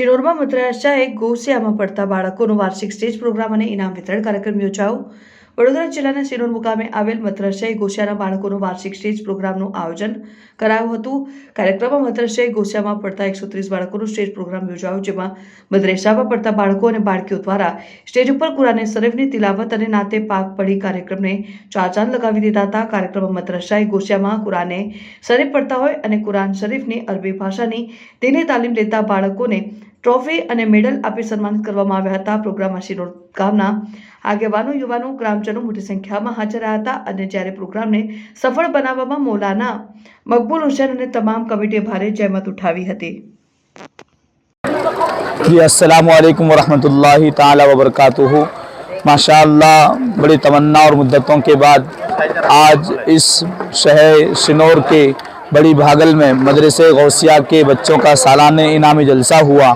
શિરોરમાં મદ્રાસાએ ગોસિયામાં પડતા બાળકોનો વાર્ષિક સ્ટેજ પ્રોગ્રામ અને ઇનામ વિતરણ કાર્યક્રમ યોજાયો. વડોદરા જિલ્લાના શિરોર મુકામે આવેલ મદ્રાસાએ ગોસિયાના બાળકોનો વાર્ષિક સ્ટેજ પ્રોગ્રામનું આયોજન કરાયું હતું. કાર્યક્રમમાં મદ્રાસાએ ગોસિયામાં પડતા એકસો ત્રીસ બાળકોનો સ્ટેજ પ્રોગ્રામ યોજાયો, જેમાં મદ્રેસામાં પડતા બાળકો અને બાળકીઓ દ્વારા સ્ટેજ ઉપર કુરાને શરીફની તિલાવત અને નાતે પાક પડી કાર્યક્રમને ચાર ચાંદ લગાવી દીધા હતા. કાર્યક્રમમાં મદ્રસાએ ગોસિયામાં કુરાને શરીફ પડતા હોય અને કુરાન શરીફની અરબી ભાષાની તેની તાલીમ લેતા બાળકોને ટ્રોફી અને મેડલ આપી સન્માનિત કરવામાં આવ્યા હતા પ્રોગ્રામમાં શિરોડ ગામના આગેવાનો યુવાનો ગ્રામજનો મોટી સંખ્યામાં હાજર રહ્યા હતા અને જ્યારે પ્રોગ્રામને સફળ બનાવવામાં મૌલાના મકબૂલ હુસેન અને તમામ કમિટીએ ભારે જહેમત ઉઠાવી હતી जी अस्सलाम वालेकुम वरहमतुल्लाहि ताला वबरकातुहू माशाअल्लाह बड़ी तमन्ना और मुद्दतों के बाद आज इस शहर शिनौर के बड़ी भागल में मदरसे गौसिया के बच्चों का सालाना इनामी जलसा हुआ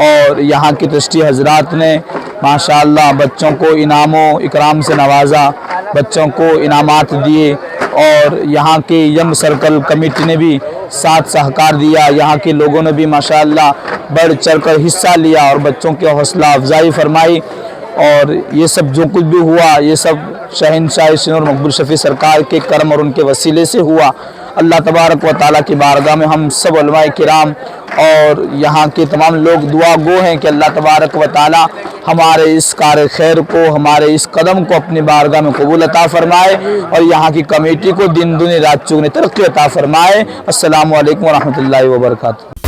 और यहाँ के ट्रस्टी हजरात ने माशाअल्लाह बच्चों को इनामों, इकराम से नवाजा, बच्चों को इनामात दिए और यहाँ के यंग सर्कल कमेटी ने भी साथ सहकार दिया, यहाँ के लोगों ने भी माशाअल्लाह बढ़ चढ़ कर हिस्सा लिया और बच्चों की हौसला अफजाई फरमाई और ये सब जो कुछ भी हुआ, ये सब शहनशाह मकबूल शफ़ी सरकार के करम और उनके वसीले से हुआ। اللہ تبارک و تعالیٰ کی بارگاہ میں ہم سب علماء کرام اور یہاں کے تمام لوگ دعا گو ہیں کہ اللہ تبارک و تعالیٰ ہمارے اس کار خیر کو، ہمارے اس قدم کو اپنی بارگاہ میں قبول عطا فرمائے اور یہاں کی کمیٹی کو دن دنی رات چگنی ترقی عطا فرمائے۔ السلام علیکم ورحمۃ اللہ وبرکاتہ۔